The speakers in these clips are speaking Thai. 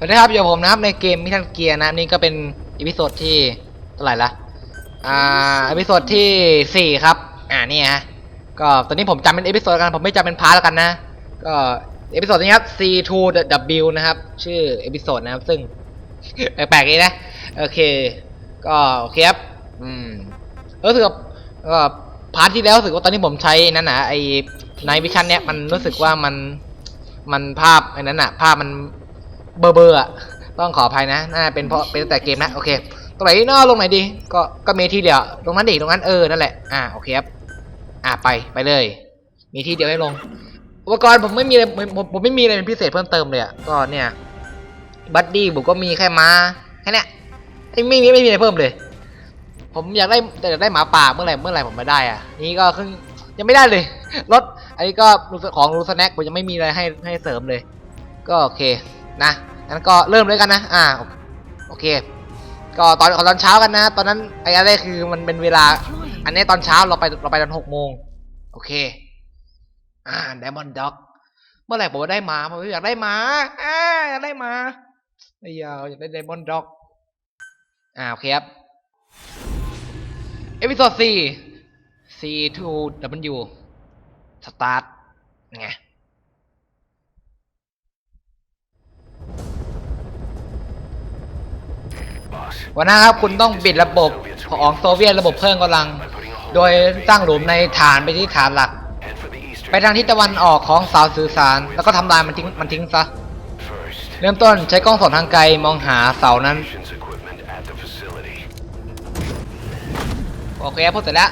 สวัสดีครับอยู่ผมนะครับในเกมมิทันเกียร์นะนี่ก็เป็นอีพิโซดที่เท่าไหร่ละอ่าอีพิโซดที่สี่ครับ อ่านี่ฮะก็ตอนนี้ผมจำเป็นอีพิโซดกันผมไม่จำเป็นพาร์ทแล้วกันนะ ก็อีพิโซดนี้ครับ C to the W นะครับ ชื่ออีพิโซดนะครับ ซึ่งแปลกๆนี้นะ โอเค ก็โอเคครับอืมรู้สึกว่าก็พาร์ทที่แล้วรู้สึกว่าตอนนี้ผมใช้นั่นนะไอ้ในวิชั่นเนี้ยมันรู้สึกว่ามันมันภาพไอ้นั้นอะภาพมัน เบอร์เบอร์อะต้องขออภัยนะน่าเป็นเพราะเป็นแต่เกมนะโอเคตรงไหนเนอะลงไหนดี ก็ก็มีที่เดียวตรงนั้นดิตรงนั้นเออนั่นแหละอ่าโอเคครับอ่าไปไปเลย มีที่เดียวให้ลง อุปกรณ์ผมไม่มีอะไรผมผมไม่มีอะไรเป็นพิเศษเพิ่มเติมเลยอะก็เนี่ยบัดดี้ผมก็มีแค่ม้าแค่นี้ไม่ไม่มีไม่มีอะไรเพิ่มเลย ผมอยากได้แต่อยากได้หมาป่าเมื่อไหร่เมื่อไหร่ผมม่ได้อะนี่ก็ครึ่งยังไม่ได้เลยรถอันนี้ก็ของรูสแน็คผมยังไม่มีอะไรให้ให้เสริมเลย ก็โอเคนะ งั้นก็เริ่มเลยกันนะ อ่า โอเค ก็ตอนตอนเช้ากันนะ ตอนนั้นไอ้อะไรคือมันเป็นเวลา อันนี้ตอนเช้าเราไปเราไปตอนหกโมง โอเค อ่าไดมอนด์ด็อก เมื่อไหร่ผมได้หมาผมอยากได้หมาอ่าอยากได้หมาไอ้ยาวอยากได้ไดมอนด์ด็อก อ่า โอเคครับ เอพิโซดสี่ C to W Start ไง วันหน้าครับคุณต้องปิดระบบของโซเวียตระบบเพิ่มกำลัง โดยสร้างหลุมในฐานไปที่ฐานหลัก ไปทางทิศตะวันออกของเสาสื่อสาร แล้วก็ทำลายมันทิ้งมันทิ้งซะ เริ่มต้นใช้กล้องส่องทางไกลมองหาเสานั้น โอเคพูดเสร็จแล้ว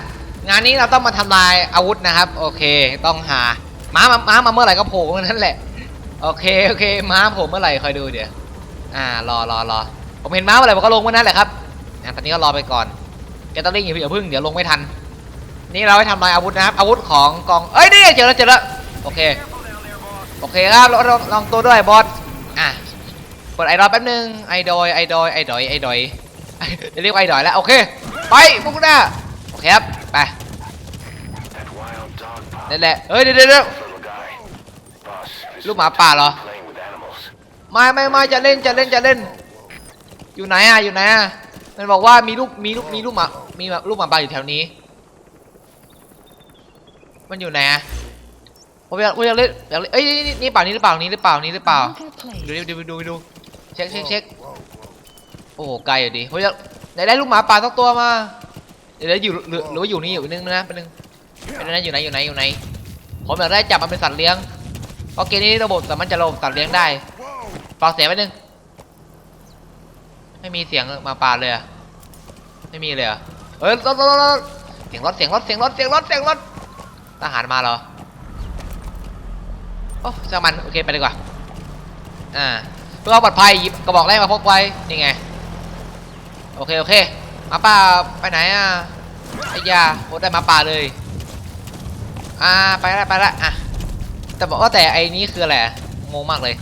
งานนี้เราต้องมาทำลายอาวุธนะครับ โอเคต้องหาม้ามาม้ามาเมื่อไหร่ก็โผล่เมื่อนั้นแหละ โอเคโอเคม้าโผล่เมื่อไหร่คอยดูเดี๋ยว อ่ารอรอรอ ผมเห็นม้าเมื่อไหร่ผมก็ลงเมื่อนั้นแหละครับอะตอนนี้ก็รอไปก่อนแกต้องเร่งอย่าพิ่งเดี๋ยวลงไม่ทัน นี่เราให้ทำลายอาวุธนะครับ อาวุธของกอง เอ้ยนี่เจอแล้วเจอแล้วโอเค โอเคครับลองลองตัวด้วยบอส อะเปิดไอดอลแป๊บนึง ไอดอย ไอดอย ไอดอย ไอดอยจะเรียกไอดอยแล้ว โอเค ไปพวกหน้า โอเคครับ ไปนั่นแหละ เฮ้ยเดี๋ยวเดี๋ยวเดี๋ยวลูกหมาป่าเหรอ ไม่ไม่ไม่จะเล่น จะเล่น จะเล่น อยู่ไหนอะอยู่ไหนอะมันบอกว่ามีลูกมีลูกมีลูกหมามีลูกหมาป่าอยู่แถวนี้ มันอยู่ไหนอะผมอยากผมอยากเล่นอยากเล่นเอ้ยนี่นี่นี่เปล่านี่หรือเปล่านี่หรือเปล่านี่หรือเปล่าดูดิดูดูดูดูเช็คเช็คเช็คโอ้โหไกลอยู่ดิผมอยากไหนได้ลูกหมาป่าสักตัวมาเดี๋ยวเดี๋ยวอยู่หรือหรือว่าอยู่นี่อยู่นึงนะเป็นนึงเป็นนะอยู่ไหนอยู่ไหนอยู่ไหนผมอยากได้จับมันเป็นสัตว์เลี้ยงเพราะเกมนี้ระบบสามารถจะระบบสัตว์เลี้ยงได้ฟังเสียงไปนึง ไม่มีเสียงมาป่าเลยอะไม่มีเลยอะเอ้ยรถรถรถเสียงรถเสียงรถเสียงรถเสียงรถเสียงรถทหารมาเหรอโอ้ช่างมันโอเคไปดีกว่าอ่าเพื่อความปลอดภัยหยิบกระบอกแรกมาพกไว้นี่ไงโอเคโอเคมาป่าไปไหนอะไอ้ยาโคตรได้มาป่าเลยอ่าไปละไปละอะแต่บอกว่าแต่ไอ้นี้คืออะไรงงมากเลย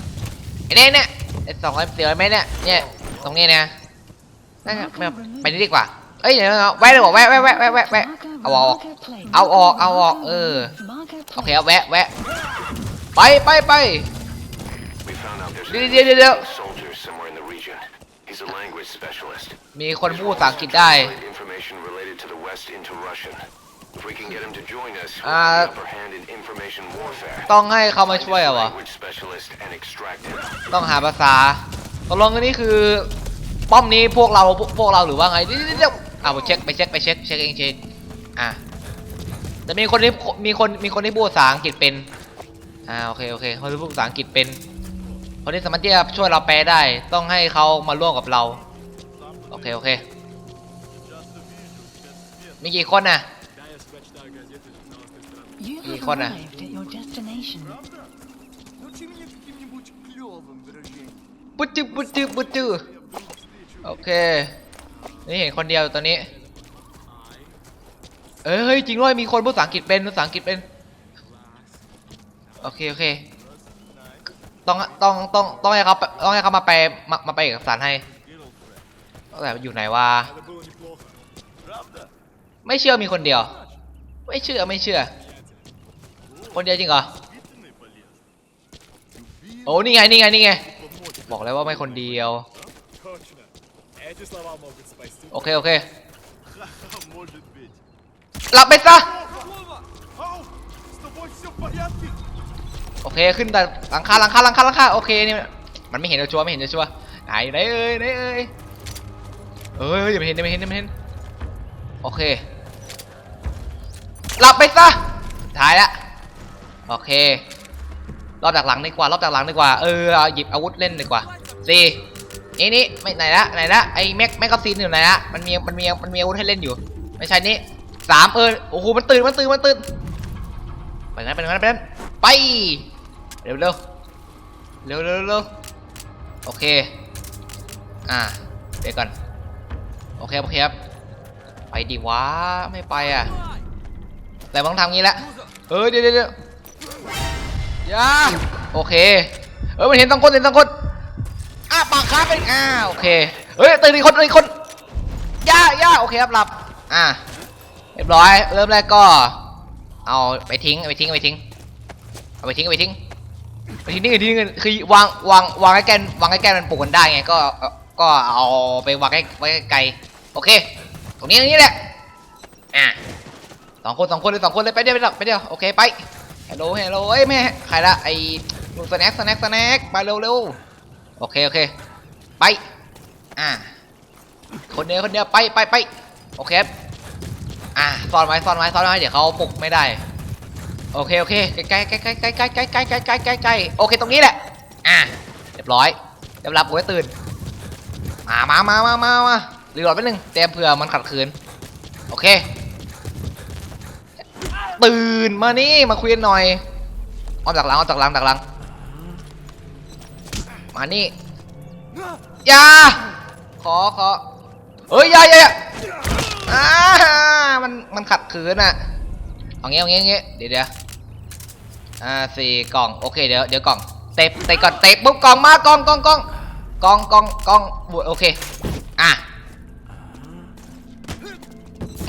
ไอ้เนี่ยเนี่ยไอ้สองร้อยเสียไหมเนี่ยเนี่ย ตรงนี้เนี่ยนั่นไงไม่ไปนี่ดีกว่า เอ้ยเดี๋ยวเอาแวะเลยบอกแวะแวะแวะแวะแวะแวะเอาออกเอาออกเอาออกเออโอเคเอาแวะแวะไปไปไปเดี๋ยวเดี๋ยวเดี๋ยวเดี๋ยวมีคนพูดภาษาอังกฤษได้อ่าต้องให้เขามาช่วยเหรอวะต้องหาภาษา ตกลงอันนี้คือป้อมนี้พวกเราพวกเราหรือว่าไงเดี๋ยวเอาไปเช็คไปเช็คไปเช็คเช็คเองเช็คอะจะมีคนที่มีคนมีคนที่พูดภาษาอังกฤษเป็นอ่าโอเคโอเคเขาพูดภาษาอังกฤษเป็นคนที่สามารถที่จะช่วยเราแปลได้ ต้องให้เขามาร่วมกับเราโอเคโอเคมีกี่คนน่ะมีกี่คนน่ะ ปุ๊จืปุ๊จืปุ๊จึ๊โอเค นี่เห็นคนเดียวตอนนี้ เอ้ยจริงด้วยมีคนพูดภาษาอังกฤษเป็นภาษาอังกฤษเป็น โอเค โอเค ต้องต้องต้องต้องให้เขาต้องให้เขามาแปลมามาแปลเอกสารให้แต่อยู่ไหนวะ ไม่เชื่อมีคนเดียว ไม่เชื่อไม่เชื่อ คนเดียวจริงเหรอ โอ้นี่ไงนี่ไงนี่ไง บอกแล้วว่าไม่คนเดียว โอเค โอเค หลับไปซะ โอเค ขึ้นแต่หลังคาหลังคาหลังคาหลังคาโอเคนี่มันไม่เห็นจะชัวไม่เห็นจะชัวไหนไหนเอ้ยไหนเอ้ยเอ้ยยังไม่เห็นยังไม่เห็นยังไม่เห็นโอเคหลับไปซะถ่ายละโอเค รอบจากหลังดีกว่ารอบจากหลังดีกว่าเออเอาหยิบอาวุธเล่นดีกว่าสี่นี่นี่ไม่ไหนละไหนละไอ้แม็กแม็กกาซีนอยู่ไหนละมันมีมันมีมันมีอาวุธให้เล่นอยู่ ไม่ใช่นี่สามเออโอ้โหมันตื่นมันตื่นมันตื่นไปนั้นไปนั้นไปนั้นไปเร็วเร็วเร็วเร็วเร็วโอเคอ่าเดี๋ยวก่อนโอเคโอเคครับไปดีวะไม่ไปอะแต่ต้องทำงี้แหละเออเดี๋ยวเดี๋ยว ยวอย่าโอเค เออมันเห็นต้งคนเห็นต้งคนอ้าปากค้าเป็นอ่าโอเคเฮ้ยตื่นอีกคนตื่นอีกคนย่าย่าโอเคครับหลับ อ่าเรียบร้อย เริ่มแรกก็ เอาไปทิ้งไปทิ้งไปทิ้งเอาไปทิ้งเอาไปทิ้งไปทิ้งนี่ไงทิ้งคือวางวางวางใกล้ๆวางใกล้ๆมันปลูกกันได้ไงก็ก็เอาไปวางใกล้ไว้ไกลโอเค ตรงนี้ตรงนี้แหละอะสองคนสองคนเลยสองคนเลยไปเดียวไปเดียวไปเดียวโอเคไป ฮลโหลฮลโหลเอ้ยแม่ใครละไอ้ลุงสแน็คสแน็คสแน็คไปเร็วเร็วโอเคโอเคไปอะคนเดียวคนเดียวไปไปไปโอเคอะซ่อนไว้ซ่อนไว้ซ่อนไว้เดี๋ยวเขาปลุกไม่ได้โอเคโอเคใกล้ใกล้ใกล้ใกล้ใกล้ใกล้ใกล้ใกล้ใกล้ใกล้ใกล้โอเคตรงนี้แหละอะเรียบร้อยเรียบรับกูให้ตื่นมามามามามามารีโหลดไปหนึ่งเตรียมเผื่อมันขัดขืนโอเค ตื่นมานี่มาคุยกันหน่อยเอาจากหลังเอาจากหลังจากหลังมานี่อย่าขอขอเฮ้ยอย่าอย่าอย่ามันมันขัดขืนอะเอางี้เอางี้เอางี้เดี๋ยวเดี๋ยวอ่าสี่กล่องโอเคเดี๋ยวเดี๋ยวกล่องเตะเตะก่อนเตะปุ๊บกล่องมากล่องกล่องกล่องกล่องกล่องกล่องโอเคอะ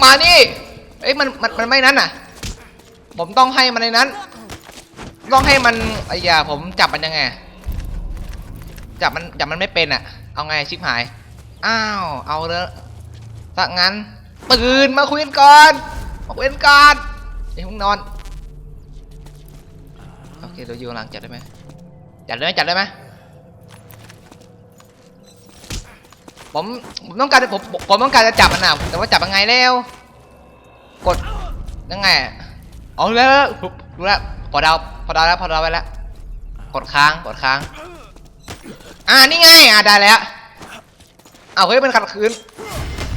มานี่เอ้ยมันมันมันไม่นั้นน่ะ ผมต้องให้มันในนั้น ต้องให้มันไอ้ยาผมจับมันยังไง จับมันจับมันไม่เป็นอะ เอาไงชิบหาย อ้าว เอาเลยถ้างั้นตื่นมาคุยกันก่อนมาคุยกันก่อนอย่าเพิ่งนอน โอเคเราอยู่ข้างหลังจัดได้ไหมจัดได้ไหมจัดได้ไหมผมผมต้องการผมผมต้องการจะจับมันนะแต่ว่าจับยังไงแล้ว กดยังไงอะ เอาแล้วรู้แล้วพอดาวพอดาวแล้วพอดาวไว้แล้วกดค้างกดค้าง อ่านี่ไงอ่าได้แล้วเอาเฮ้ยมันขัดขืน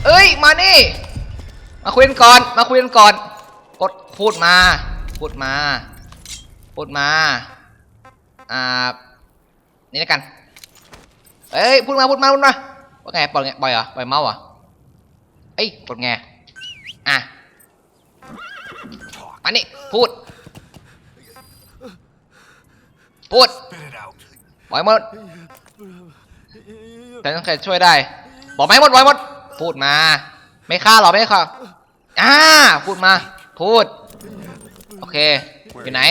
เอ้ยมานี่ มาคุยกันก่อนมาคุยกันก่อน กดพูดมา พูดมา พูดมาอ่านี่แล้วกันเอ้ยพูดมาพูดมาพูดมาว่าไงปล่อยไงปล่อยเหรอปล่อยเมาส์เหรอเอ้ยกดไงอะ มานี่พูด พูด ปล่อยหมด แต่ต้องใครช่วยได้ บอกไม่หมดปล่อยหมด พูดมา ไม่ฆ่าหรอไม่ฆ่าอ่า พูดมา พูด โอเค อยู่ไหน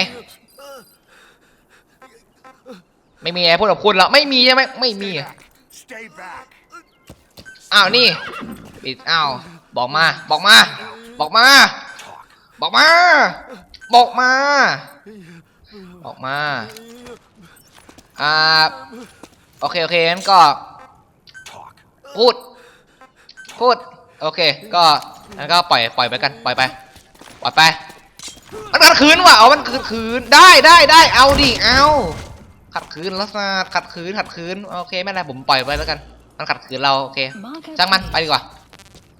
ไม่มีไอ้พูดกับคุณเหรอไม่มีใช่ไหมไม่มี อ้าวนี่ปิดอ้าว บอกมา บอกมา บอกมา บอกมา บอกมา บอกมา อ่า โอเค โอเคงั้นก็ Talk. พูด พูด โอเค ก็งั้นก็ปล่อย ปล่อยไปกัน ปล่อยไป ปล่อยไป มันขัดขืนว่ะ เอามันขัดขืน ได้ได้ได้ เอาดิ เอา ขัดขืนลักษณะขัดขืน ขัดขืน โอเค ไม่เป็นไรผมปล่อยไปแล้วกัน มันขัดขืนเรา โอเคช่างมัน ไปดีกว่า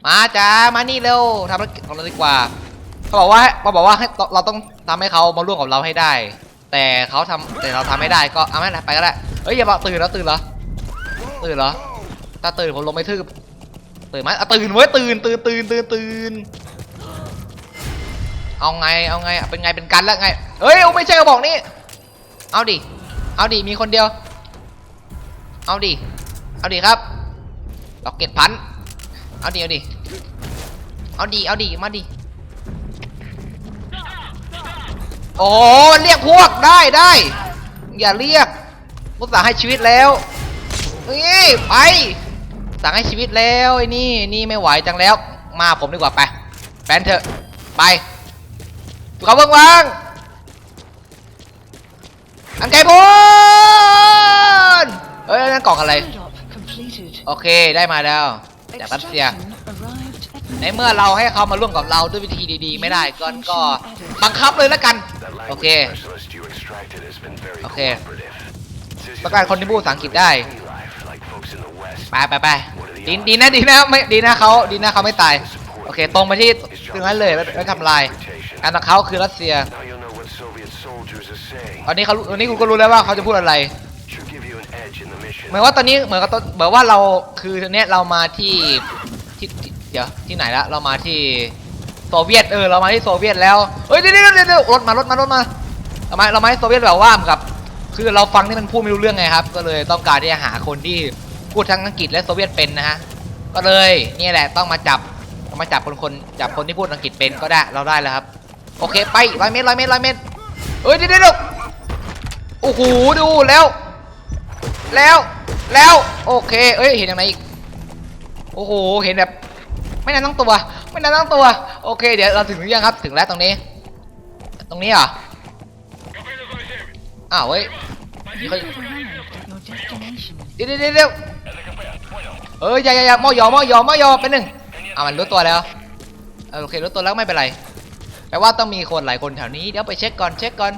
มาจ้ามานี่เร็วทำธุรกิจของเราดีกว่า เขาบอกว่าเขาบอกว่าให้เราเราต้องทำให้เขามาร่วมกับเราให้ได้ แต่เขาทำแต่เราทำไม่ได้ก็เอาไม่เป็นไรไปก็ได้เฮ้ยอย่าบอกตื่นแล้วตื่นเหรอตื่นเหรอถ้าตื่นผมลงไปทืบตื่นไหมอะตื่นเว้ยตื่นตื่นตื่นตื่นตื่นเอาไงเอาไงเป็นไงเป็นกันแล้วไงเฮ้ยไม่ใช่กระบอกนี่เอาดิเอาดิมีคนเดียว เอาดิเอาดิครับล็อกเก็ตพันเอาดิเอาดิเอาดิเอาดิมาดิ โอ้โหเรียกพวกได้ได้ อย่าเรียกมุตส่าห์ให้ชีวิตแล้วนี่ไป สั่งให้ชีวิตแล้วไอ้นี่นี่ไม่ไหวจังแล้ว มาผมดีกว่าไปแฟนเถอะไปถูกเขาเบิ่งวางอังไกพูนเอ้ยนั่นกล่องอะไร Airdrop completed. โอเคได้มาแล้วจากรัสเซีย Extraction arrived at ในเมื่อเราให้เขามาร่วมกับเราด้วยวิธีดีๆ ไม่ได้ก็ก็บังคับเลยแล้วกัน โอเค specialist you extracted has been very Okay. cooperative. Says ต้องการคนที่พูดภาษาอังกฤษได้ free life like folks in the West. ไปไปไปดีดีนะดีนะไม่ดีนะเขาดีนะเขาไม่ตาย โอเค ตรงไปที่ตรงนั้นเลยไม่ไม่ทำลาย การของเขาคือรัสเซีย Now you'll know what Soviet soldiers are saying. ตอนนี้เขาตอนนี้คุณก็รู้แล้วว่าเขาจะพูดอะไร Should give you an edge in the mission. เหมือนว่าตอนนี้เหมือนกับตอนเหมือนว่าเราคือตอนเนี้ยเรามาที่ที่ที่ เดี๋ยวที่ไหนละเรามาที่โซเวียตเออเรามาที่โซเวียตแล้วเฮ้ยเดี๋ยวเดี๋ยวเดี๋ยวรถมารถมารถมาเรามาเรามาที่โซเวียตแบบว่าเหมือนกับ คือเราฟังที่มันพูดไม่รู้เรื่องไงครับ ก็เลยต้องการที่จะหาคนที่พูดทั้งอังกฤษและโซเวียตเป็นนะฮะก็เลยนี่แหละต้องมาจับมาจับคนคนจับคนที่พูดอังกฤษเป็นก็ได้เราได้แล้วครับ โอเคไปร้อยเมตรร้อยเมตรร้อยเมตรเฮ้ยเดี๋ยวเดี๋ยวเดี๋ยวโอ้โหดูแล้ว แล้วแล้วโอเคเอ้ยเห็นยังไงอีกโอ้โหเห็นแบบ ไม่นานตั้งตัว ไม่นานตั้งตัว โอเค เดี๋ยวเราถึงหรือยังครับ ถึงแล้วตรงนี้ ตรงนี้เหรอ อ้าวเว้ย You have arrived at your destination. เดี๋ยวเดี๋ยวเดี๋ยวเดี๋ยวเอ้ยอย่าอย่าอย่าหมอยอหมอยอหมอยอเป็นหนึ่งอ่ามันรู้ตัวแล้วเออโอเครู้ตัวแล้วไม่เป็นไร แปลว่าต้องมีคนหลายคนแถวนี้ เดี๋ยวไปเช็คก่อน เช็คก่อน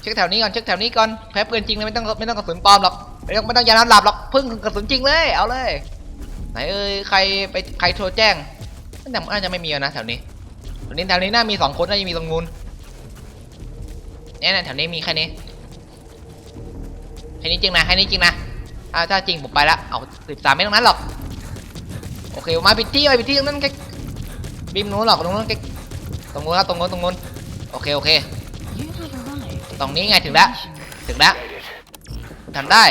เช็คแถวนี้ก่อน เช็คแถวนี้ก่อน แพ้ปืนจริงเลยไม่ต้องไม่ต้องกระสุนปลอมหรอก ไม่ต้องไม่ต้องยานอนหลับหรอก พึ่งกระสุนจริงเลย เอาเลย ไหนเอ้ยใครไปใครโทรแจ้งแต่น่าจะไม่มีแล้วนะแถวนี้แถวนี้แถวนี้น่ามีสองคนน่าจะมีตรงนู้นเนี่ยแถวนี้มีแค่นี้แค่นี้จริงนะแค่นี้จริงนะอ่าถ้าจริงผมไปละเอาสิบสามไม่ตรงนั้นหรอกโอเคมาปิดที่ไปปิดที่ตรงนั้นแค่บิมนู้นหรอกตรงนู้นแค่ตรงนู้นครับตรงนู้นตรงนู้นโอเคโอเคตรงนี้ไงถึงแล้วถึงแล้วทำได้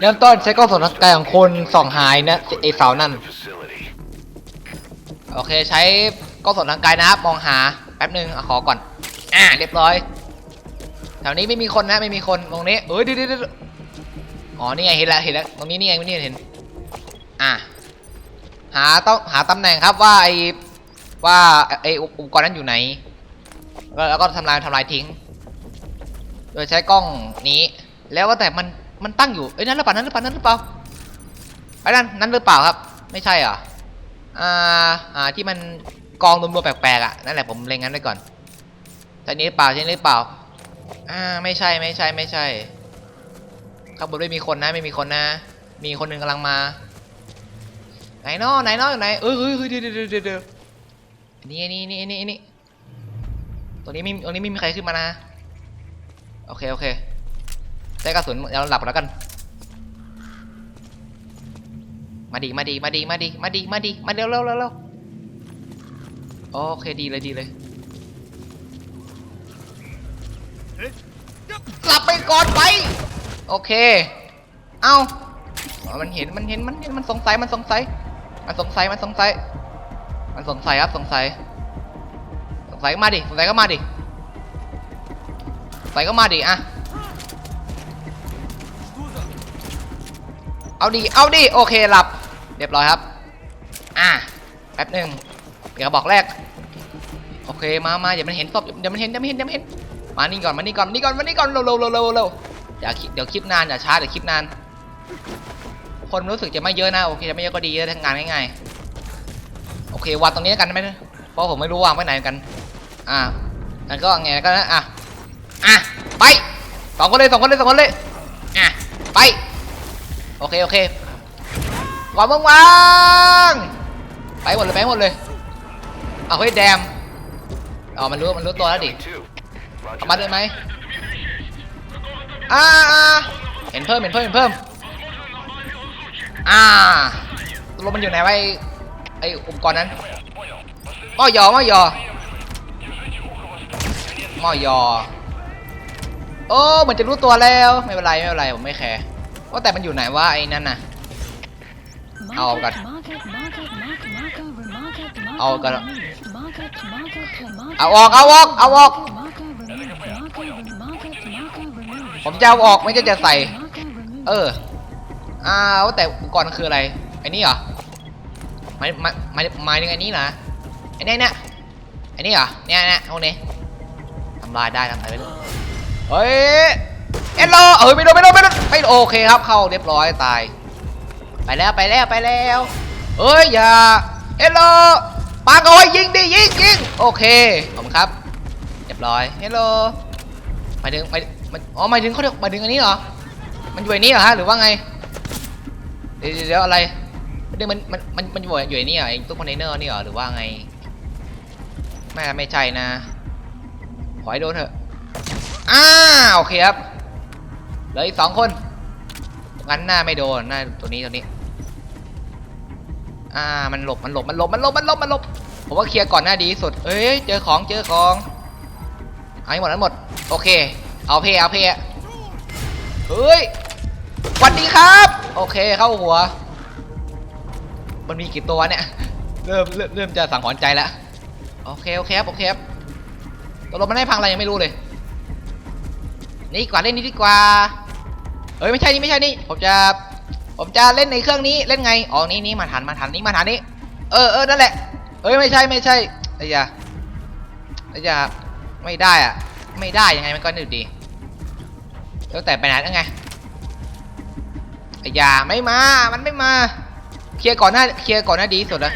เริ่มต้นใช้กล้องส่องทางไกลของคนส่องหายนะไอเสานั่น โอเคใช้กล้องส่องทางไกลนะครับมองหาแป๊บหนึ่งอขอก่อน อ่าเรียบร้อยแถวนี้ไม่มีคนนะไม่มีคนตรงนี้เอ้ยดี๋ยวเดี๋ยวเดี๋ยวอ๋อนี่ไงเห็นแล้วเห็นแล้วตรงนี้นี่ไงนี่เห็น อ่าหาต้องหาตำแหน่งครับว่าไอว่าไออุปกรณ์นั้นอยู่ไหน แล้วแล้วก็ทำลายทำลายทิ้ง โดยใช้กล้องนี้ แล้วว่าแต่มัน มันตั้งอยู่เอ้ยนั่นหรือเปล่านั่นหรือเปล่านั่นหรือเปล่าไอ้นั่นนั่นหรือเปล่าครับ ไม่ใช่เหรออ่าอ่าที่มันกองรวมๆแปลกๆอะนั่นแหละผมเล็งงั้นไว้ก่อนใช่นี้หรือเปล่าใช่นี้หรือเปล่าอ่าไม่ใช่ไม่ใช่ไม่ใช่ข้างบนไม่มีคนนะไม่มีคนนะ มีคนหนึ่งกำลังมา ไหนนาะไหนนาะอยู่ไหนเอ้ยเฮ้ยเฮ้ยเดี๋ยวเดี๋ยวเดี๋ยวเดี๋ยวนี่นี่นี่นี่นี่ตรงนี้ไม่ตรงนี้ไม่มีใครขึ้นมานะโอเคโอเค ใช้กระสุนเราหลับแล้วกัน มาดีมาดีมาดีมาดีมาดีมาดีมาเร็วเร็วเร็วเร็วโอเคดีเลยดีเลยหลับไปก่อนไป โอเค เอ้ามันเห็นมันเห็นมันเห็นมันสงสัยมันสงสัย มันสงสัยมันสงสัย มันสงสัยครับสงสัย สงสัยก็มาดิสงสัยก็มาดิสงสัยก็มาดิอะ เอาดิเอาดิโอเคหลับ เรียบร้อยครับ อะแป๊บหนึ่งเดี๋ยวกบอกแรก โอเคมามาเดี๋ยวมันเห็นศพเดี๋ยวมันเห็นเดี๋ยวมันเห็นเดี๋ยวมันเห็น มานี่ก่อนมานี่ก่อนมานี่ก่อนมานี่ก่อนเร็วเร็วเร็วเร็วเร็วอย่าเดี๋ยวคลิปนานอย่าช้าเดี๋ยวคลิปนาน คนรู้สึกจะไม่เยอะนะโอเคจะไม่เยอะก็ดีทำงานง่ายๆ โอเควางตรงนี้กันไหมเพราะผมไม่รู้วางไปไหนกัน อ่างั้นก็ไงก็นะอะ อะ ไปสองคนเลยสองคนเลยสองคนเลย อะ ไป โอเคโอเคก่อนมึงวางไปหมดเลยไปหมดเลยเอาเฮ้ยแดมอ๋อมันรู้มันรู้ตัวแล้วดิเอามา that. ด้วยไหมอ่าเห็นเพิ่มเห็นเพิ่มเห็นเพิ่มอ่าตกลงมันอยู่ไหนวะไอไออุปกรณ์นั้นหม้อยอหม้อยอหม้อยอโอ้เหมือนจะรู้ตัวแล้วไม่เป็นไรไม่เป็นไรผมไม่แคร์ ว่าแต่มันอยู่ไหนวะไอ้นั่นน่ะ เอาก่อน Market, market, market, market, market, market, เอาก่อน removed. Market, market, market, เอาออกเอาออกเอาออก market, removed. Market, market, market, removed. ผมจะเอาออกไม่ใช่จะใส่ Market, removed. เอออ้าวแต่อุปกรณ์มันคืออะไรไอ้นี่เหรอหมายหมายหมายหมายถึงไอ้นี่นะไอ้เนี่ยเนี่ยไอ้นี่เหรอเนี่ยเนี่ยพวกนี้ทำลายได้ทำลายไปเลยเฮ้ย เอ็นโลเอ้ยไม่โดนไม่โดนไม่โดนไม่โอเคครับเข้าเรียบร้อยตาย ไปแล้วไปแล้วไปแล้วเอ้ยอย่าเอ็นโลปาโอยยิงดิยิงยิงโอเคขอบคุณครับเรียบร้อยเฮลโลหมายถึงหมายมันอ๋อหมายถึงเขาเรียกหมายถึงอันนี้เหรอมันอยู่ในนี้เหรอฮะหรือว่าไงเดี๋ยวเดี๋ยวเดี๋ยวอะไรเดี๋ยวมันมันมันมันอยู่อยู่ในนี้เหรอไอ้ตู้คอนเทนเนอร์นี่เหรอหรือว่าไงไม่ไม่ใช่นะขอให้โดนเถอะอ้าโอเคครับ เหลืออีกสองคนงั้นหน้าไม่โดนหน้าตัวนี้ตัวนี้ อ่ามันหลบมันหลบมันหลบมันหลบมันหลบมันหลบผมว่าเคลียร์ก่อนหน้าดีที่สุดเอ้ยเจอของเจอของเอาให้หมดนั้นหมดโอเค เอาเพย์เอาเพย์เฮ้ยสวัสดีครับ โอเคเข้าหัว มันมีกี่ตัวเนี่ยเริ่มเริ่มเริ่มจะสังหรณ์ใจแล้วโอเคโอเคครับโอเคครับตกลงมันให้พังอะไรยังไม่รู้เลย นี่กว่าเล่นนี้ดีกว่า เอ้ยไม่ใช่นี่ไม่ใช่นี่ผมจะผมจะเล่นในเครื่องนี้เล่นไงอ๋อนี่นี่มาทันมาทันนี่มาทันนี่เออเออนั่นแหละเอ้ยไม่ใช่ไม่ใช่ไอ้ยาไอ้ยาไม่ได้อะไม่ได้ยังไงมันก็หนึดีแล้วแต่ไปไหนแล้วไงไอ้ยาไม่มามันไม่มาเคลียร์ก่อนหน้าเคลียร์ก่อนหน้าดีสุดนะ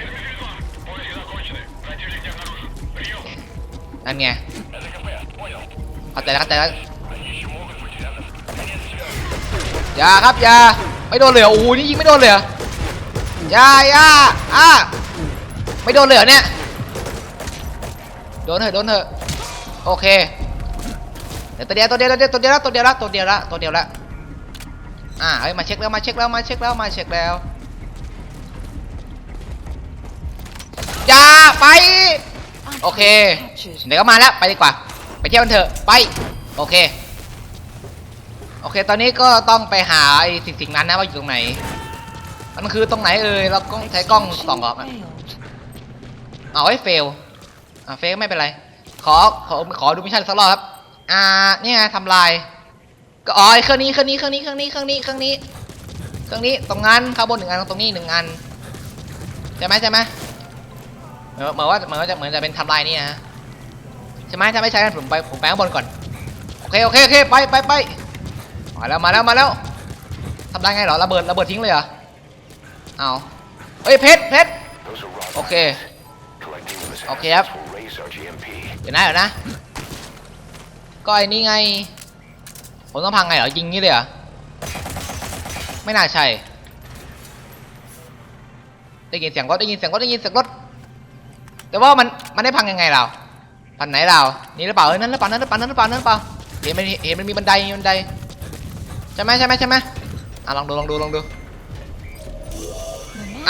นั่นไงเข้าใจแล้วเข้าใจแล้ว อย่าครับอย่าไม่โดนเลยเหรอโอ้โหนี่ยิงไม่โดนเลยเหรอย่าอย่าอ่าไม่โดนเลยเหรอนี่ยโดนเถอะโดนเถอะโอเคเดี๋ยวตัวเดียวตัวเดียวตัวเดียวตัวเดียวละตัวเดียวละตัวเดียวละตัวเดียวละอ่าเฮ้ยมาเช็คแล้วมาเช็คแล้วมาเช็คแล้วมาเช็คแล้วอย่าไปโอเคเดี๋ยวก็มาแล้วไปดีกว่า ไปเที่ยวกันเถอะไปโอเค โอเค ตอนนี้ก็ต้องไปหาไอ้สิ่งสิ่งนั้นนะว่าอยู่ตรงไหน มันคือตรงไหนเอ่ยเราต้องใช้กล้องส่องออกอะเอาไว้เฟลอ่าเฟลไม่เป็นไร ขอขอขอดูมิชชั่นสักรอบครับ อ่าเนี่ยทำลาย ก็อ๋อไอ้เครื่องนี้เครื่องนี้เครื่องนี้เครื่องนี้เครื่องนี้เครื่องนี้เครื่องนี้ตรงนั้นข้างบนหนึ่งอันตรงนี้หนึ่งอันใช่ไหมใช่ไหมเหมือนเหมือนว่าเหมือนว่าจะเหมือนจะเป็นทำลายนี่นะใช่ไหมถ้าไม่ใช่ผมไปผมไปข้างบนก่อนโอเคโอเคโอเคไปไปไป มาแล้วมาแล้วมาแล้วทำได้ไงเหรอระเบิดระเบิดทิ้งเลยเหรอเอาเฮ้ยเพชรเพชร Those are raw โอเค Collecting them as Okay, yep. assets will raise our GMP. เดี๋ยวนะเดี๋ยวนะก็ไอ้นี่ไงผมต้องพังไงเหรอยิงงี้เลยเหรอไม่น่าใช่ได้ยินเสียงรถได้ยินเสียงรถได้ยินเสียงรถแต่ว่ามันมันได้พังยังไงเราพันไหนเรานี่หรือเปล่าเอ้ยนั่นหรือเปล่านั่นหรือเปล่านั่นหรือเปล่านั่นหรือเปล่าเห็นมันเห็นมันมีบันไดมีบันได ใช่ไหมใช่ไหมใช่ไหมอะลองดูลองดูลองดู The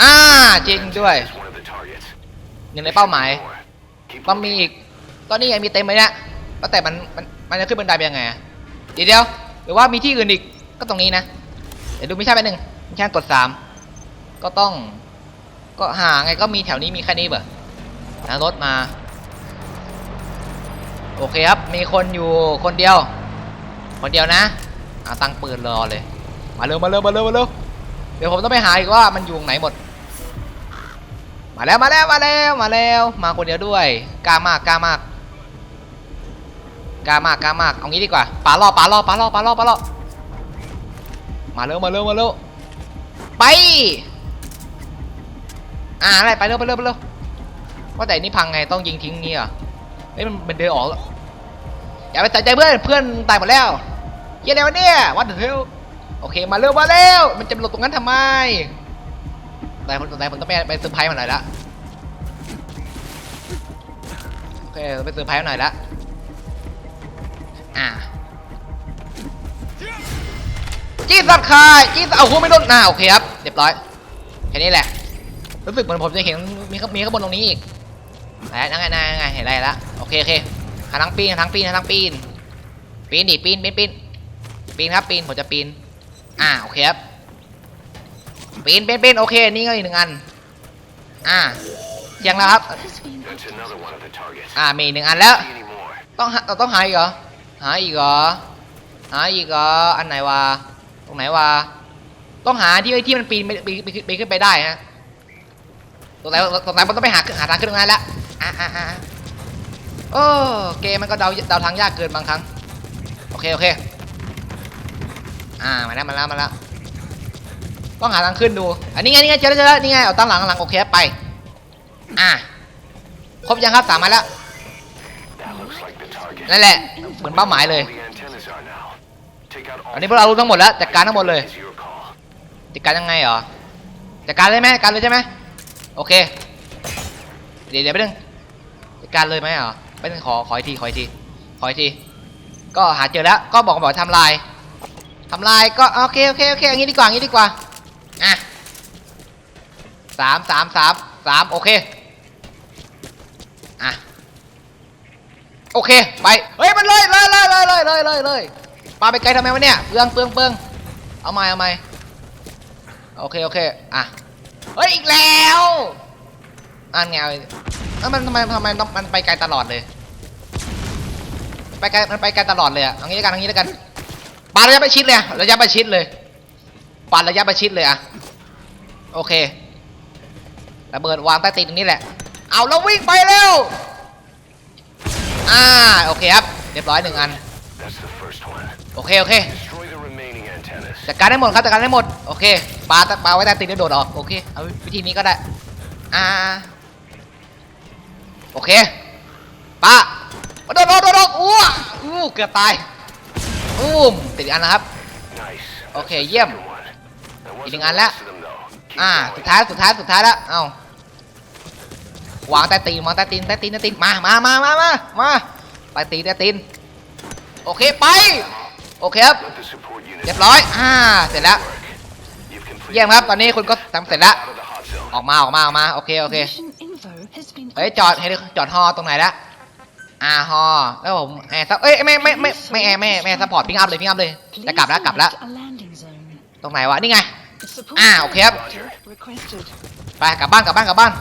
อ่าจริงด้วย Is one of the targets. หนึ่งในเป้าหมาย More. Keep ก็มีอีกก็นี่ไงมีเต็มเลยเนี่ยก็แต่มันมันมันจะขึ้นบันไดไปยังไงอะเดี๋ยวเดียวหรือว่ามีที่อื่นอีกก็ตรงนี้นะเดี๋ยวดูมิชชั่นไปหนึ่งมิชชั่นกดสามก็ต้อง ก็หาไงก็มีแถวนี้มีแค่นี้เบอนะรถมา โอเคครับ มีคนอยู่คนเดียว คนเดียวนะเอาตั้งปืนรอเลย มาเร็วมาเร็วมาเร็วมาเร็วเดี๋ยวผมต้องไปหาอีกว่ามันอยู่ไหนหมด มาแล้วมาแล้วมาแล้วมาแล้วมาคนเดียวด้วยกล้ามากกล้ามากกล้ามากกล้ามากเอางี้ดีกว่าปาล่อปาล่อปาล่อปาล่อปาล่อมาเร็วมาเร็วมาเร็วไปอ่าอะไรไปเร็วไปเร็วไปเร็วว่าแต่นี่พังไงต้องยิงทิ้งงี้เหรอเฮ้ยมันมันเดินออกอย่าไปใจเพื่อนเพื่อนตายหมดแล้ว เฮียอะไรวะเนี่ยวัดเฮลโอเคมาเร็วมาเร็วมันจะหลบตรงนั้นทำไมแต่ผมแต่ผมต้องไปไปเซอร์ไพรส์มันหน่อยละโอเคไปเซอร์ไพรส์มันหน่อยละอ่าจี้สัตว์คายจี้สัตว์เอาหัวไม่โดนหน้าโอเคครับเรียบร้อยแค่นี้แหละ รู้สึกเหมือนผมจะเห็นมีข้ามีข้างบนตรงนี้อีกไหนนั่งไงนั่งไงเห็นอะไรละโอเคโอเคหาทางปีนหาทางปีนหาทางปีนปีนดิปีนปีนปีน ปีนครับปีนผมจะปีน อ่าโอเคครับปีนปีนปีนโอเคนี่ก็อีกหนึ่งอัน อ่าเสียงแล้วครับ อ่ามีหนึ่งอันแล้ว ต้องเราต้องหาอีกเหรอหาอีกเหรอหาอีกเหรออันไหนวะตรงไหนวะต้องหาที่ที่มันปีนไปปีนปีนขึ้นไปได้ฮะตรงไหนตรงไหนมันต้องไปหาหาทางขึ้นตรงนั้นแล้วอะอะอะโอ้เกมมันก็เดาเดาทางยากเกินบางครั้งโอเคโอเค อ่ามาแล้วมาแล้วมาแล้วต้องหาทางขึ้นดู อันนี้ไงนี่ไงเจอแล้วเจอแล้วนี่ไงเอาตั้งหลังหลังโอเคไป อะครบยังครับสามมาแล้วนั่นแหละเหมือนเป้าหมายเลยอันนี้พวกเรารู้ทั้งหมดแล้วจัดการทั้งหมดเลยจัดการยังไงเหรอจัดการเลยไหมจัดการเลยใช่ไหมโอเค เดี๋ยวเดี๋ยวไปบนึงจัดการเลยไหมเหรอไปบนึงขอขออีกทีขออีกทีขออีกทีก็หาเจอแล้วก็บอกบอกทำลาย ทำลายก็โอเคโอเคโอเคอย่างนี้ดีกว่าอย่างนี้ดีกว่าอะสามสามสามสามโอเคอะโอเคไปเฮ้ยมันเลยเลยเลยเลยเลยเลยเลยเลยปาไปไกลทำไมวะเนี่ยเปลืองเปลืองเปลืองเอาใหม่เอาใหม่โอเคโอเคอะเฮ้ยอีกแล้วอันไงเอาแล้วมันทำไมทำไมต้องมันไปไกลตลอดเลย ไปไกลมันไปไกลตลอดเลยอะเอางี้แล้วกันเอางี้แล้วกัน ปาระยะประชิดเลยอะระยะประชิดเลยปาระยะประชิดเลยอะโอเคระเบิดวางใต้ตีนตรงนี้แหละ เอาแล้ววิ่งไปเร็วอ่าโอเคครับเรียบร้อยหนึ่งอัน That's the first one. โอเคโอเค Destroy the remaining antennas. จัดการได้หมดครับจัดการได้หมดโอเคปลาปาไว้ใต้ตีนแล้วโดดออกโอเคเอาวิธีนี้ก็ได้อ่าโอเคปาโดดโดดโดดโดดอู้อู้เกือบตาย อู้มติดอีกอันนะครับ Nice. Okay, That's the yeah. second one. That wasn't Eating the on that. last of them, though. Keep อ่า going. สุดท้าย สุดท้าย สุดท้ายแล้ว เอ้าวางใต้ตีนวางใต้ตีนใต้ตีนใต้ตีน มา มา มา มา มามาใต้ตีนใต้ตีน โอเค ไป โอเคครับ Let the support unit เรียบร้อย อ่า เสร็จแล้ว You've completed เยี่ยมครับ ตอนนี้คุณก็ทำเสร็จแล้ว out of the hot zone. ออกมา ออกมา ออกมา โอเค โอเค Mission info has been เฮ้ย จอดเฮ้ยจอดฮอตรงไหนละ อ่าฮอแล้วผมแอร์ซับเอ้ยไม่ไม่ไม่ไม่แอร์ไม่ไม่ซัพพอร์ตพิงอัพเลยพิงอัพเลยจะกลับแล้วกลับแล้วตรงไหนวะนี่ไง Support Ah, okay, yep. sector requested. ไปกลับบ้านกลับบ้านกลับบ้าน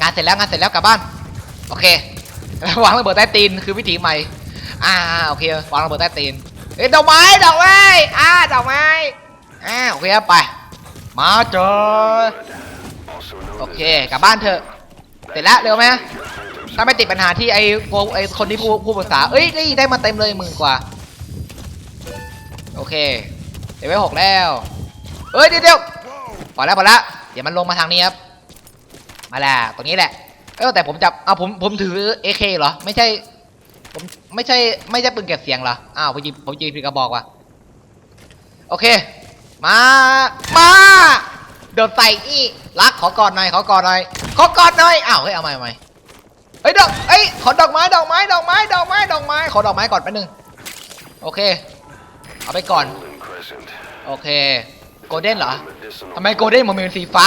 งานเสร็จแล้วงานเสร็จแล้วกลับบ้านโอเคแล้ววางระเบิดใต้ตีนคือวิถีใหม่อ่าโอเควางระเบิดใต้ตีนเอ้ยดอกไม้ดอกไม้อ่าดอกไม้อ่าโอเคครับไป มาเจอโอเคกลับบ้านเถอะเสร็จแล้วเร็วไหม ถ้าไม่ติดปัญหาที่ไอ้โกไอ้คนที่พูดพูดภาษา เอ้ยได้ได้มาเต็มเลยหมื่นกว่า โอเคเดี๋ยวไปหกแล้ว เอ้ยเดี๋ยวเดี๋ยวพอแล้วพอแล้วเดี๋ยวมันลงมาทางนี้ครับ มาแล้วตรงนี้แหละ เออแต่ผมจับเอาผมผมถือ AK เหรอ ไม่ใช่ ผมไม่ใช่ไม่ใช่ปืนเก็บเสียงเหรอ อ้าวผมจีผมจีพีกระบอกว่ะ โอเค มา มาเดินใส่อีรักขอกอดหน่อยขอกอดหน่อยขอกอดหน่อย อ้าวเฮ้ยเอาใหม่เอาใหม่ เฮ้ยดอกเอ้ยขอดอกไม้ดอกไม้ดอกไม้ดอกไม้ดอกไม้ขอดอกไม้ก่อนแป๊บนึงโอเค เอาไปก่อน โอเคโกลเด้นเหรอทำไมโกลเด้นมันเป็นสีฟ้า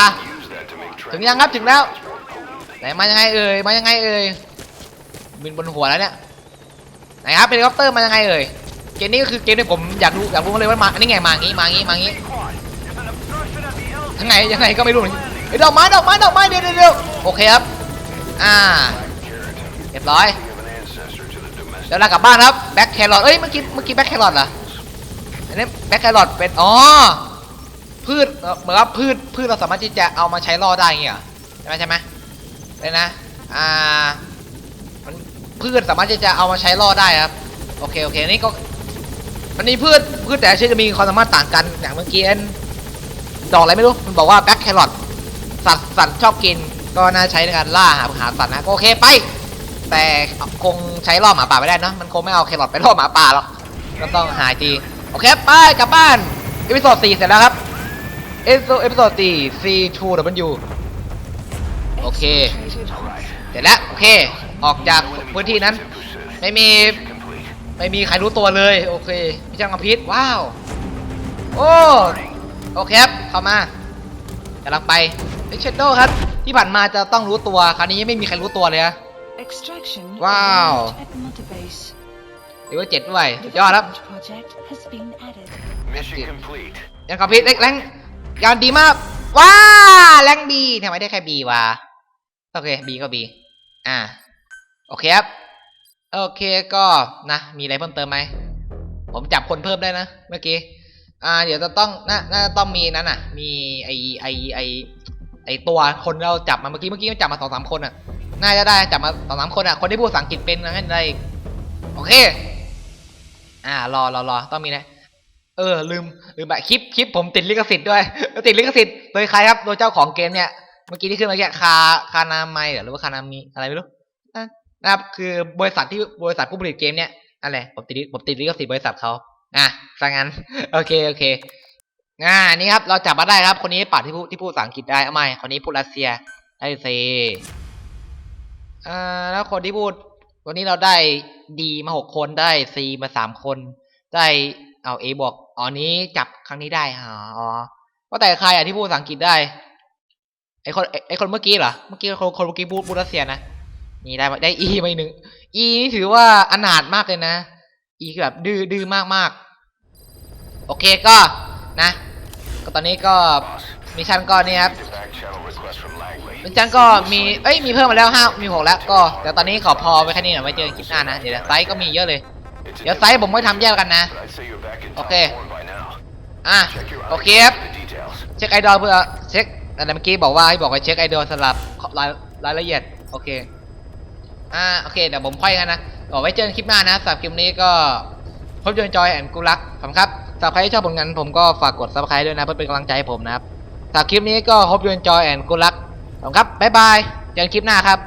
ถึงยังครับถึงแล้วไหนมายังไงเอ่ยมายังไงเอ่ยบินบนหัวแล้วเนี่ยไหนครับเฮลิคอปเตอร์มายังไงเอ่ยเกมนี้ก็คือเกมที่ผมอยากรู้อยากรู้เลยว่ามาอันนี้ไงมางี้มางี้มางี้ยังไงยังไงก็ไม่รู้เฮ้ดอกไม้ดอกไม้ดอกไม้เดี๋ยวเดี๋ยวโอเคครับอ่า เรียบร้อย We have an ancestor to the domestic. เดี๋ยวเรากลับบ้านครับแบ็คแครอทเอ้ยเมื่อกี้เมื่อกี้แบ็คแครอทเหรออันนี้แบ็คแครอทเป็นอ๋อพืชเอ่อเหมือนว่าพืชพืชเราสามารถที่จะเอามาใช้ล่อได้อย่างเงี้ยเหรอใช่ไหมใช่ไหมเลยนะอ่ามันพืชสามารถที่จะเอามาใช้ล่อได้ครับโอเคโอเคนี่ก็มันมีพืชพืชแต่ละชนิดจะมีความสามารถต่างกันอย่างเมื่อกี้อันดอกอะไรไม่รู้มันบอกว่าแบ็คแครอทสัตว์สัตว์ชอบกินก็น่าใช้ในการล่าหาหาสัตว์นะก็โอเคไป แต่คงใช้ล่อหมาป่าไม่ได้นะมันคงไม่เอาแครอทไปล่อหมาป่าหรอกก็ต้องหาจีโอเคไปกลับบ้านเอพิโซด4เสร็จแล้วครับเอพิโซดเอพิโซดสี่ C2W โอเคเสร็จแล้วโอเคออกจากพื้นที่นั้น ไม่มีไม่มีใครรู้ตัวเลย โอเคพี่ช่างกระพิษว้าว โอ้โอเคครับเข้ามากำลังไปเชดโดครับ ที่ผ่านมาจะต้องรู้ตัว คราวนี้ไม่มีใครรู้ตัวเลยนะ Extraction Wow. arranged at Mother Base. เดี๋ยวเจ็ดด้วยสุดยอดครับ Development project has been added. Mission complete. ยังกับพีเล็กแรงยานดีมาก ว้าแรงบีทำไมได้แค่บีวะโอเคบีก็บีอ่าโอเคครับ โอเคก็นะ มีอะไรเพิ่มเติมไหม ผมจับคนเพิ่มได้นะ เมื่อกี้ อ่า เดี๋ยวจะต้องน่าน่าจะต้องมีนั้นอะ มีไอไอไอไอตัวคนเราจับมาเมื่อกี้เมื่อกี้มันจับมาสองสามคนอะ น่าจะได้จับมาสองสามคนอะ คนที่พูดภาษาอังกฤษเป็นนะให้ได้ โอเค อ่ารอรอรอต้องมีนะ เออ ลืมลืมแบบคลิปคลิปผมติดลิขสิทธิ์ด้วย ติดลิขสิทธิ์โดยใครครับโดยเจ้าของเกมเนี่ย เมื่อกี้ที่ขึ้นมาแค่คาคานาไมเหรอหรือว่าคานามิอะไรไม่รู้นะนครับ คือบริษัทที่บริษัทผู้ผลิตเกมเนี่ยอะไรผมติดผมติดลิขสิทธิ์บริษัทเขาอะสังงั้น โอเคโอเคอ่านี่ครับ เราจับมาได้ครับ คนนี้ปัดที่พูดที่พูดภาษาอังกฤษได้เอาไม่คนนี้พูดรัสเซียได้เซ อ่าแล้วคนที่พูด วันนี้เราได้ดีมาหกคนได้ซีมาสามคน ได้เอาเอบอกอ๋อนี้จับครั้งนี้ได้อ๋ออ๋อว่าแต่ใครอะที่พูดภาษาอังกฤษได้ไอคนไอ้คนเมื่อกี้เหรอเมื่อกี้คนคนเมื่อกี้พูดพูดรัสเซียนะนี่ได้ได้อีมาอีกหนึ่งอีนี่ถือว่าอนาถมากเลยนะอีคือแบบดื้อดื้อมากมากโอเคก็นะ ก็ตอนนี้ก็ มิชชั่นก็เนี่ยครับ The back channel request from Langley. มิชชั่นก็มีเอ้ยมีเพิ่มมาแล้วห้ามีหกแล้วก็เดี๋ยวตอนนี้ขอพอไปแค่นี้หน่อยไว้เจอกันคลิปหน้านะเดี๋ยวไซส์ก็มีเยอะเลย It's a เดี๋ยวไซส์ผมไม่ทำแยกกันนะ but I'd say you're back in top Okay. form by now. อะ Check your โอ eyes เคครับ for the details. เช็คไอดอลเพื่อเช็คอะไรเมื่อกี้บอกว่าให้บอกให้เช็คไอดอลสลับรายรายละเอียดโอเคอ่าโอเคเดี๋ยวผมค่อยกันนะบอกไว้เจอกันคลิปหน้านะสำหรับคลิปนี้ก็พบเจอจอยแอนกูรักขอบคุณครับสำหรับใครที่ชอบผลงานผมก็ฝากกดซับสไครต์ด้วยนะเพื่อเป็นกำลังใจให้ผมนะครับ สำหรับคลิปนี้ก็พบเจอจอยแอนกูรักขอบคุณครับบ๊ายบายเจอกันคลิปหน้าครับ